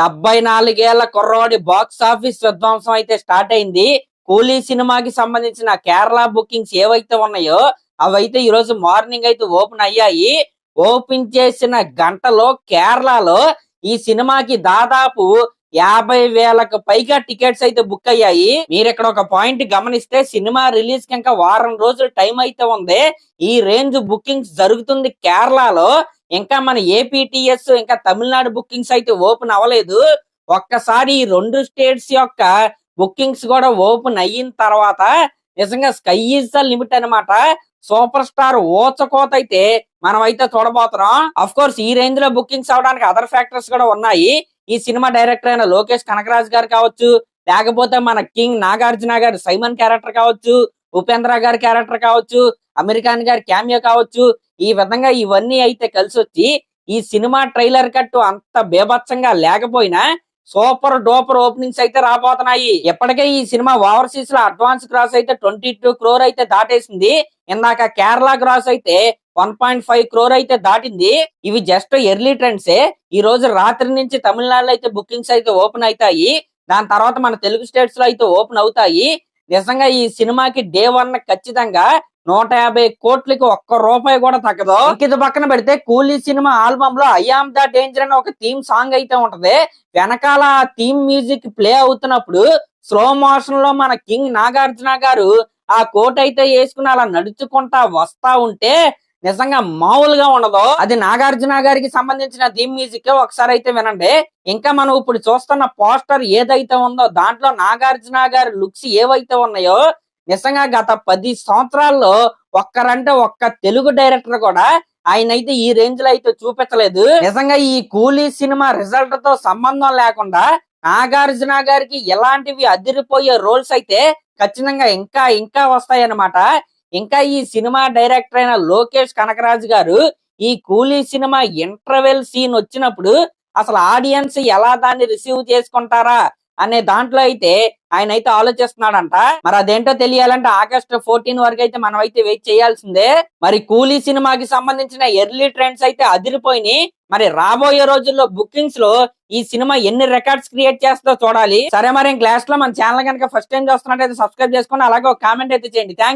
డెబ్బై నాలుగేళ్ళ కుర్రోడి box office విధ్వంసం అయితే స్టార్ట్ అయింది. కూలీ సినిమాకి సంబంధించిన కేరళ బుకింగ్స్ ఏవైతే ఉన్నాయో అవైతే ఈ రోజు మార్నింగ్ అయితే ఓపెన్ అయ్యాయి. ఓపెన్ చేసిన గంటలో కేరళలో ఈ సినిమాకి దాదాపు యాభై వేలకు పైగా టికెట్స్ అయితే బుక్ అయ్యాయి. మీరు ఇక్కడ ఒక పాయింట్ గమనిస్తే సినిమా రిలీజ్కి ఇంకా వారం రోజులు టైం అయితే ఉంది. ఈ రేంజ్ బుకింగ్స్ జరుగుతుంది కేరళలో. ఇంకా మన ఏపీటీఎస్ ఇంకా తమిళనాడు బుకింగ్స్ అయితే ఓపెన్ అవ్వలేదు. ఒక్కసారి ఈ రెండు స్టేట్స్ యొక్క బుకింగ్స్ కూడా ఓపెన్ అయిన తర్వాత నిజంగా స్కై ఈజ్ ద లిమిట్ అన్నమాట. సూపర్ స్టార్ ఓచకోత అయితే మనం అయితే చూడబోతున్నాం. అఫ్ కోర్స్ ఈ రేంజ్లో బుకింగ్స్ అవడానికి అదర్ ఫ్యాక్టర్స్ కూడా ఉన్నాయి. ఈ సినిమా డైరెక్టర్ అయిన లోకేష్ కనకరాజ్ గారు కావచ్చు లేకపోతే మన కింగ్ నాగార్జున గారి సైమన్ క్యారెక్టర్ కావచ్చు ఉపేంద్ర గారి క్యారెక్టర్ కావచ్చు అమెరికాన్ గారి క్యామియో కావచ్చు ఈ విధంగా ఇవన్నీ అయితే కలిసి వచ్చి ఈ సినిమా ట్రైలర్ కట్టు అంత బేభత్సంగా లేకపోయినా సూపర్ డూపర్ ఓపెనింగ్స్ అయితే రాబోతున్నాయి. ఎప్పటికే ఈ సినిమా ఓవర్సీస్లో అడ్వాన్స్ క్రాస్ అయితే ట్వంటీ టూ క్రోర్ అయితే దాటేసింది. ఇందాక కేరళ క్రాస్ అయితే వన్ పాయింట్ ఫైవ్ క్రోర్ అయితే దాటింది. ఇవి జస్ట్ ఎర్లీ ట్రెండ్సే. ఈ రోజు రాత్రి నుంచి తమిళనాడులో అయితే బుకింగ్స్ అయితే ఓపెన్ అవుతాయి. దాని తర్వాత మన తెలుగు స్టేట్స్లో అయితే ఓపెన్ అవుతాయి. నిజంగా ఈ సినిమాకి డే వన్ ఖచ్చితంగా నూట యాభై కోట్లకి ఒక్క రూపాయి కూడా తగ్గదు. ఇంకిది పక్కన పెడితే కూలీ సినిమా ఆల్బమ్లో ఐఆమ్ ద డేంజర్ అనే ఒక థీమ్ సాంగ్ అయితే ఉంటది. వెనకాల థీమ్ మ్యూజిక్ ప్లే అవుతున్నప్పుడు స్లో మోషన్లో మన కింగ్ నాగార్జున గారు ఆ కోట్ అయితే వేసుకుని అలా నడుచుకుంటా వస్తా ఉంటే నిజంగా మామూలుగా ఉండదు అది నాగార్జున గారికి సంబంధించిన థీమ్ మ్యూజిక్ ఒకసారి అయితే వినండి. ఇంకా మనం ఇప్పుడు చూస్తున్న పోస్టర్ ఏదైతే ఉందో దాంట్లో నాగార్జున గారి లుక్స్ ఏవైతే ఉన్నాయో నిజంగా గత పది సంవత్సరాల్లో ఒక్కరంటే ఒక్క తెలుగు డైరెక్టర్ కూడా ఆయన అయితే ఈ రేంజ్లో అయితే చూపించలేదు. నిజంగా ఈ కూలీ సినిమా రిజల్ట్తో సంబంధం లేకుండా నాగార్జున గారికి ఎలాంటివి అదిరిపోయే రోల్స్ అయితే ఖచ్చితంగా ఇంకా ఇంకా వస్తాయి అన్నమాట ఇంకా ఈ సినిమా డైరెక్టర్ అయిన లోకేష్ కనకరాజు గారు ఈ కూలీ సినిమా ఇంటర్వెల్ సీన్ వచ్చినప్పుడు అసలు ఆడియన్స్ ఎలా దాన్ని రిసీవ్ చేసుకుంటారా అనే దాంట్లో అయితే ఆయన అయితే ఆలోచిస్తున్నాడంట. మరి అదేంటో తెలియాలంటే ఆగస్ట్ ఫోర్టీన్ వరకు అయితే మనం అయితే వెయిట్ చేయాల్సిందే. మరి కూలీ సినిమాకి సంబంధించిన ఎర్లీ ట్రెండ్స్ అయితే అదిరిపోయినాయి. మరి రాబోయే రోజుల్లో బుకింగ్స్లో ఈ సినిమా ఎన్ని రికార్డ్స్ క్రియేట్ చేస్తుందో చూడాలి. సరే మరి క్లాస్లో మన ఛానల్ కనుక ఫస్ట్ టైం చూస్తున్నట్టయితే సబ్స్క్రైబ్ చేసుకోండి అలాగే ఒక కామెంట్ అయితే చేయండి. థ్యాంక్